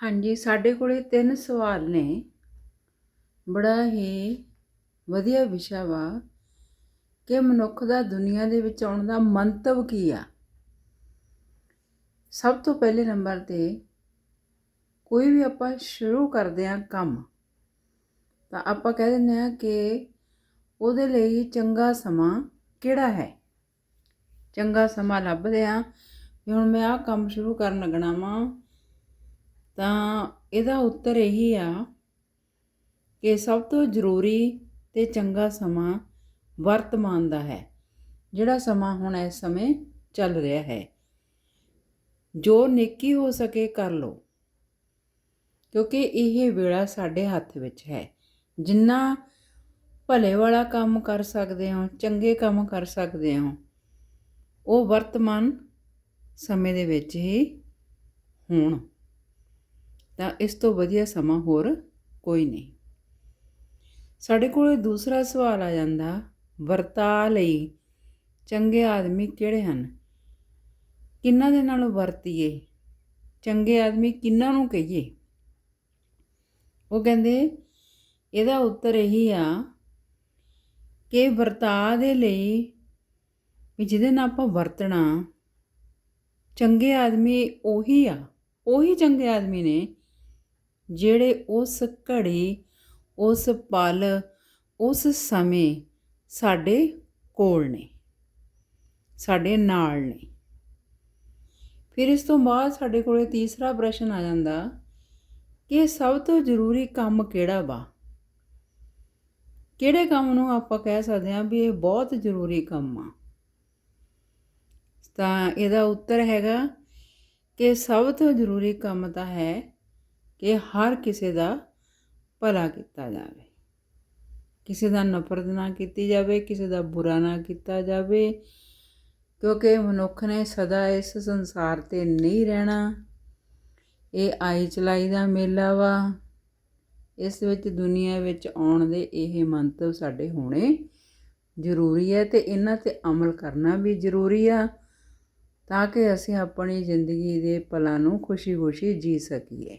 ਹਾਂਜੀ, ਸਾਡੇ ਕੋਲੇ ਤਿੰਨ ਸਵਾਲ ਨੇ। ਬੜਾ ਹੀ ਵਧੀਆ ਵਿਸ਼ਾ ਵਾ ਕਿ ਮਨੁੱਖ ਦਾ ਦੁਨੀਆ ਦੇ ਵਿੱਚ ਆਉਣ ਦਾ ਮੰਤਵ ਕੀ ਆ। ਸਭ ਤੋਂ ਪਹਿਲੇ ਨੰਬਰ ਤੇ ਕੋਈ ਵੀ ਆਪਾਂ ਸ਼ੁਰੂ ਕਰਦੇ ਆ ਕੰਮ, ਤਾਂ ਆਪਾਂ ਕਹਿ ਦਿੰਦੇ ਆ ਕਿ ਉਹਦੇ ਲਈ ਚੰਗਾ ਸਮਾਂ ਕਿਹੜਾ ਹੈ? ਚੰਗਾ ਸਮਾਂ ਲੱਭਦੇ ਆ ਵੀ ਹੁਣ ਮੈਂ ਆਹ ਕੰਮ ਸ਼ੁਰੂ ਕਰਨ ਲੱਗਣਾ ਵਾਂ ਤਾਂ ਇਹਦਾ ਉੱਤਰ ਇਹੀ ਆ ਕਿ ਸਭ ਤੋਂ ਜ਼ਰੂਰੀ ਤੇ ਚੰਗਾ ਸਮਾਂ ਵਰਤਮਾਨ ਦਾ ਹੈ, ਜਿਹੜਾ ਸਮਾਂ ਹੁਣ ਇਸ ਸਮੇਂ ਚੱਲ ਰਿਹਾ ਹੈ। ਜੋ ਨੇਕੀ ਹੋ ਸਕੇ ਕਰ ਲਓ, ਕਿਉਂਕਿ ਇਹ ਵੇਲਾ ਸਾਡੇ ਹੱਥ ਵਿੱਚ ਹੈ। ਜਿੰਨਾ ਭਲੇ ਵਾਲਾ ਕੰਮ ਕਰ ਸਕਦੇ ਹੋ, ਚੰਗੇ ਕੰਮ ਕਰ ਸਕਦੇ ਹੋ, ਉਹ ਵਰਤਮਾਨ ਸਮੇਂ ਦੇ ਵਿੱਚ ਹੀ ਹੋਣ। ਤਾਂ ਇਸ ਤੋਂ ਵਧੀਆ ਸਮਾਂ ਹੋਰ ਕੋਈ ਨਹੀਂ। ਸਾਡੇ ਕੋਲ ਦੂਸਰਾ ਸਵਾਲ ਆ ਜਾਂਦਾ, ਵਰਤਾ ਲਈ ਚੰਗੇ ਆਦਮੀ ਕਿਹੜੇ ਹਨ? ਕਿੰਨਾਂ ਦੇ ਨਾਲ ਵਰਤੀਏ? ਚੰਗੇ ਆਦਮੀ ਕਿੰਨਾਂ ਨੂੰ ਕਹੀਏ? ਉਹ ਕਹਿੰਦੇ, ਇਹਦਾ ਉੱਤਰ ਇਹੀ ਆ ਕਿ ਵਰਤਾ ਦੇ ਲਈ ਵੀ ਜਿਹਦੇ ਨਾਲ ਆਪਾਂ ਵਰਤਣਾ, ਚੰਗੇ ਆਦਮੀ ਉਹੀ ਆ, ਉਹੀ ਚੰਗੇ ਆਦਮੀ ਨੇ ਜਿਹੜੇ ਉਸ ਘੜੀ, ਉਸ ਪਲ, ਉਸ ਸਮੇਂ ਸਾਡੇ ਕੋਲ ਨੇ, ਸਾਡੇ ਨਾਲ ਨੇ। ਫਿਰ ਇਸ ਤੋਂ ਬਾਅਦ ਸਾਡੇ ਕੋਲੇ ਤੀਸਰਾ ਪ੍ਰਸ਼ਨ ਆ ਜਾਂਦਾ ਕਿ ਸਭ ਤੋਂ ਜ਼ਰੂਰੀ ਕੰਮ ਕਿਹੜਾ ਵਾ? ਕਿਹੜੇ ਕੰਮ ਨੂੰ ਆਪਾਂ ਕਹਿ ਸਕਦੇ ਹਾਂ ਵੀ ਇਹ ਬਹੁਤ ਜ਼ਰੂਰੀ ਕੰਮ ਆ? ਤਾਂ ਇਹਦਾ ਉੱਤਰ ਹੈਗਾ ਕਿ ਸਭ ਤੋਂ ਜ਼ਰੂਰੀ ਕੰਮ ਤਾਂ ਹੈ ਕਿ ਹਰ ਕਿਸੇ ਦਾ ਭਲਾ ਕੀਤਾ ਜਾਵੇ। ਕਿਸੇ ਦਾ ਨਫ਼ਰਤ ਨਾ ਕੀਤੀ ਜਾਵੇ, ਕਿਸੇ ਦਾ ਬੁਰਾ ਨਾ ਕੀਤਾ ਜਾਵੇ, ਕਿਉਂਕਿ ਮਨੁੱਖ ਨੇ ਸਦਾ ਇਸ ਸੰਸਾਰ ਤੇ ਨਹੀਂ ਰਹਿਣਾ। ਇਹ ਆਈ ਚਲਾਈ ਦਾ ਮੇਲਾ ਵਾ। ਇਸ ਵਿੱਚ ਦੁਨੀਆ ਵਿੱਚ ਆਉਣ ਦੇ ਇਹ ਮੰਤਵ ਸਾਡੇ ਹੋਣੇ ਜ਼ਰੂਰੀ ਹੈ ਤੇ ਇਹਨਾਂ ਤੇ ਅਮਲ ਕਰਨਾ ਵੀ ਜ਼ਰੂਰੀ ਆ, ਤਾਂ ਕਿ ਅਸੀਂ ਆਪਣੀ ਜ਼ਿੰਦਗੀ ਦੇ ਪਲਾਂ ਨੂੰ ਖੁਸ਼ੀ-ਖੁਸ਼ੀ ਜੀ ਸਕੀਏ।